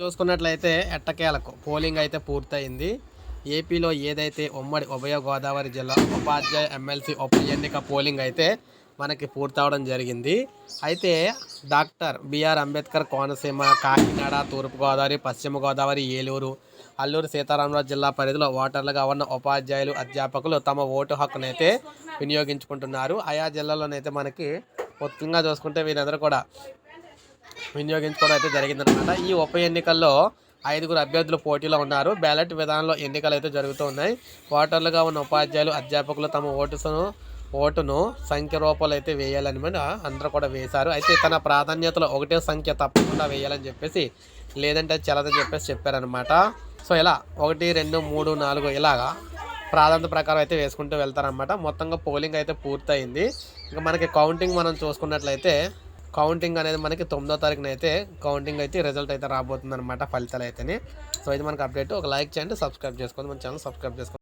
చూసుకున్నట్లయితే ఎట్టకేలకు పోలింగ్ అయితే పూర్తయింది. ఏపీలో ఏదైతే ఉమ్మడి ఉభయ గోదావరి జిల్లా ఉపాధ్యాయ ఎమ్మెల్సీ ఉప ఎన్నిక పోలింగ్ అయితే మనకి పూర్తవడం జరిగింది. అయితే doctor B R Ambedkar Konaseema Kakinada తూర్పుగోదావరి పశ్చిమ గోదావరి ఏలూరు అల్లూరు సీతారామరాజు జిల్లా పరిధిలో ఓటర్లుగా ఉన్న ఉపాధ్యాయులు అధ్యాపకులు తమ ఓటు హక్కునైతే వినియోగించుకుంటున్నారు. ఆయా జిల్లాలోనైతే మనకి మొత్తంగా చూసుకుంటే వీరందరూ కూడా వినియోగించుకోవడం అయితే జరిగిందనమాట. ఈ ఉప ఎన్నికల్లో ఐదుగురు అభ్యర్థులు పోటీలో ఉన్నారు. బ్యాలెట్ విధానంలో ఎన్నికలు అయితే జరుగుతూ ఉన్నాయి. ఓటర్లుగా ఉన్న ఉపాధ్యాయులు అధ్యాపకులు తమ ఓటును ఓటును సంఖ్య రూపాయలు అయితే వేయాలని అందరూ కూడా వేశారు. అయితే తన ప్రాధాన్యతలో ఒకటే సంఖ్య తప్పకుండా వేయాలని చెప్పేసి లేదంటే అది చెల్లదని చెప్పేసి చెప్పారనమాట. సో ఇలా ఒకటి రెండు మూడు నాలుగు ఇలాగా ప్రాధాన్యత ప్రకారం అయితే వేసుకుంటూ వెళ్తారనమాట. మొత్తంగా పోలింగ్ అయితే పూర్తయింది. ఇంకా మనకి కౌంటింగ్ మనం చూసుకున్నట్లయితే కౌంటింగ్ అనేది మనకి తొమ్మిదో తారీఖున అయితే కౌంటింగ్ అయితే రిజల్ట్ అయితే రాబోతుంది అనమాట ఫలితాలు అయితేనే. సో ఇది మనకి అప్డేట్. ఒక లైక్ చేయండి సబ్స్క్రైబ్ చేసుకోండి. మన ఛానల్ సబ్స్క్రైబ్ చేసుకోండి.